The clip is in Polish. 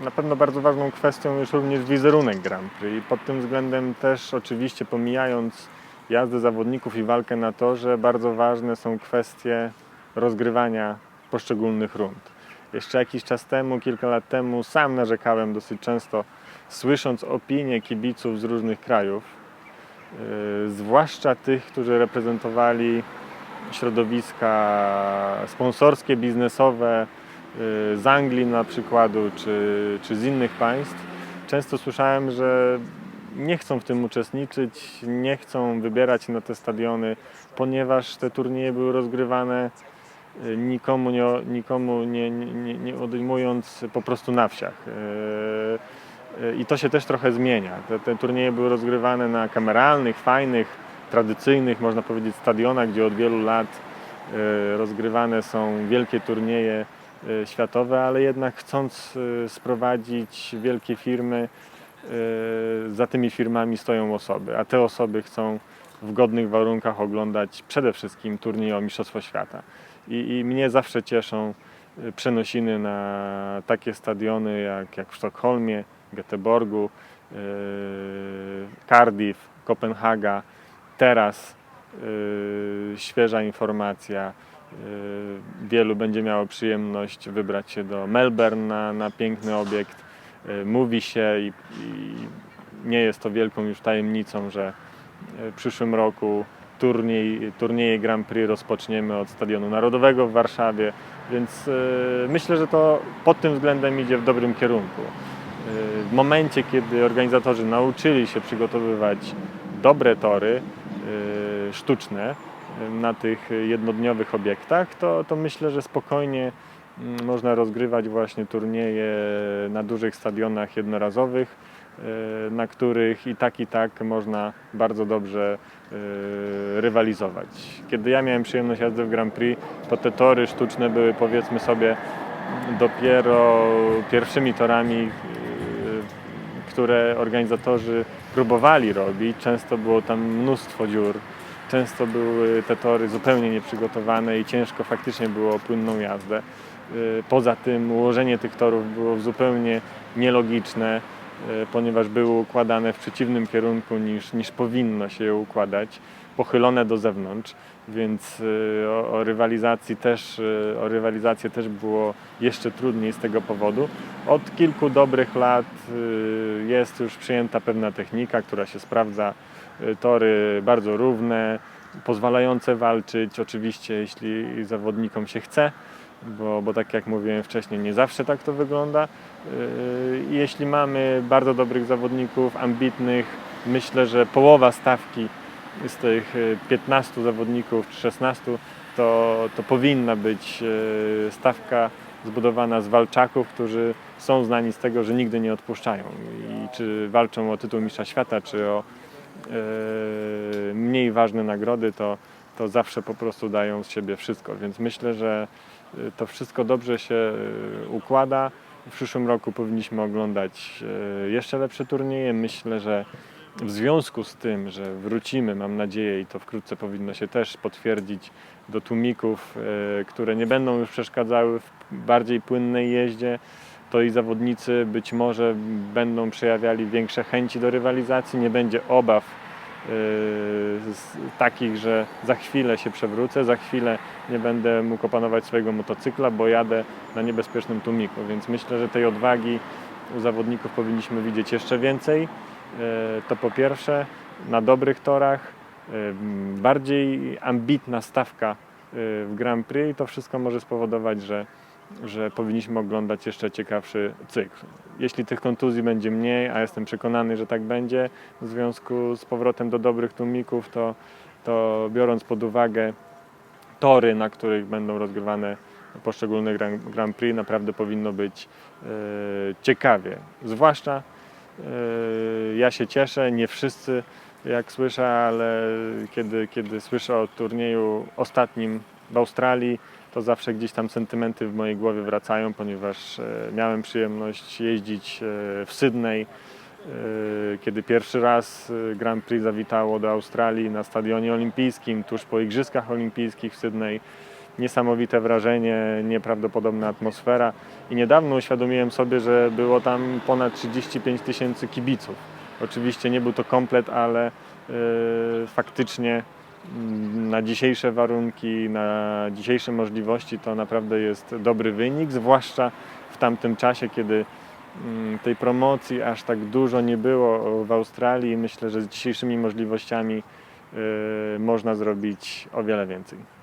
na pewno bardzo ważną kwestią jest również wizerunek Grand Prix i pod tym względem też oczywiście pomijając jazdę zawodników i walkę na torze, bardzo ważne są kwestie rozgrywania poszczególnych rund. Jeszcze jakiś czas temu, kilka lat temu sam narzekałem dosyć często, słysząc opinie kibiców z różnych krajów, yy, zwłaszcza tych, którzy reprezentowali środowiska sponsorskie, biznesowe z Anglii na przykładu, czy, czy z innych państw. Często słyszałem, że nie chcą w tym uczestniczyć, nie chcą wybierać na te stadiony, ponieważ te turnieje były rozgrywane y, nikomu nie, nikomu nie, nie, nie- odejmując po prostu na wsiach. Y, y, I to się też trochę zmienia. Te, te turnieje były rozgrywane na kameralnych, fajnych, tradycyjnych, można powiedzieć, stadionach, gdzie od wielu lat y, rozgrywane są wielkie turnieje y, światowe, ale jednak chcąc y, sprowadzić wielkie firmy, y, za tymi firmami stoją osoby, a te osoby chcą w godnych warunkach oglądać przede wszystkim turniej o Mistrzostwo Świata. I, I mnie zawsze cieszą przenosiny na takie stadiony jak, jak w Sztokholmie, Göteborgu, Cardiff, Kopenhaga. Teraz świeża informacja. Y, Wielu będzie miało przyjemność wybrać się do Melbourne na, na piękny obiekt. Y, Mówi się i, i nie jest to wielką już tajemnicą, że w przyszłym roku turniej, turnieje Grand Prix rozpoczniemy od Stadionu Narodowego w Warszawie, więc y, myślę, że to pod tym względem idzie w dobrym kierunku. Y, W momencie, kiedy organizatorzy nauczyli się przygotowywać dobre tory y, sztuczne y, na tych jednodniowych obiektach, to, to myślę, że spokojnie mm, można rozgrywać właśnie turnieje na dużych stadionach jednorazowych, y, na których i tak i tak można bardzo dobrze y, rywalizować. Kiedy ja miałem przyjemność jazdy w Grand Prix, to te tory sztuczne były powiedzmy sobie dopiero pierwszymi torami, y, które organizatorzy próbowali robić. Często było tam mnóstwo dziur, często były te tory zupełnie nieprzygotowane i ciężko faktycznie było o płynną jazdę. Y, Poza tym ułożenie tych torów było zupełnie nielogiczne, y, ponieważ były układane w przeciwnym kierunku niż, niż powinno się je układać, pochylone do zewnątrz, więc y, o, o rywalizacji też, o rywalizację też było jeszcze trudniej z tego powodu. Od kilku dobrych lat jest już przyjęta pewna technika, która się sprawdza. Y, Tory bardzo równe, pozwalające walczyć, oczywiście jeśli zawodnikom się chce, bo, bo tak jak mówiłem wcześniej, nie zawsze tak to wygląda. Yy, Jeśli mamy bardzo dobrych zawodników, ambitnych, myślę, że połowa stawki z tych y, 15 zawodników czy 16 to, to powinna być y, stawka zbudowana z walczaków, którzy są znani z tego, że nigdy nie odpuszczają. I czy walczą o tytuł mistrza świata, czy o mniej ważne nagrody, to, to zawsze po prostu dają z siebie wszystko. Więc myślę, że e, to wszystko dobrze się e, układa. W przyszłym roku powinniśmy oglądać jeszcze lepsze turnieje. Myślę, że w związku z tym, że wrócimy, mam nadzieję, i to wkrótce powinno się też potwierdzić, do tłumików, które nie będą już przeszkadzały w bardziej płynnej jeździe, to i zawodnicy być może będą przejawiali większe chęci do rywalizacji, nie będzie obaw yy, takich, że za chwilę się przewrócę, za chwilę nie będę mógł opanować swojego motocykla, bo jadę na niebezpiecznym tłumiku. Więc myślę, że tej odwagi u zawodników powinniśmy widzieć jeszcze więcej. Yy, To po pierwsze, na dobrych torach, yy, bardziej ambitna stawka w Grand Prix i to wszystko może spowodować, że że powinniśmy oglądać jeszcze ciekawszy cykl. Jeśli tych kontuzji będzie mniej, a jestem przekonany, że tak będzie, w związku z powrotem do dobrych tłumików, to, to biorąc pod uwagę tory, na których będą rozgrywane poszczególne Grand, Prix, naprawdę powinno być e, ciekawie. Zwłaszcza e, ja się cieszę, nie wszyscy jak słyszę, ale kiedy, kiedy słyszę o turnieju ostatnim w Australii, to zawsze gdzieś tam sentymenty w mojej głowie wracają, ponieważ e, miałem przyjemność jeździć e, w Sydney, e, kiedy pierwszy raz Grand Prix zawitało do Australii na stadionie olimpijskim, tuż po Igrzyskach Olimpijskich w Sydney. niesamowite wrażenie, nieprawdopodobna atmosfera i niedawno uświadomiłem sobie, że było tam ponad 35 tysięcy kibiców. Oczywiście nie był to komplet, ale y, faktycznie mm, na dzisiejsze warunki, na dzisiejsze możliwości to naprawdę jest dobry wynik, zwłaszcza w tamtym czasie, kiedy mm, tej promocji aż tak dużo nie było w Australii. Myślę, że z dzisiejszymi możliwościami y, można zrobić o wiele więcej.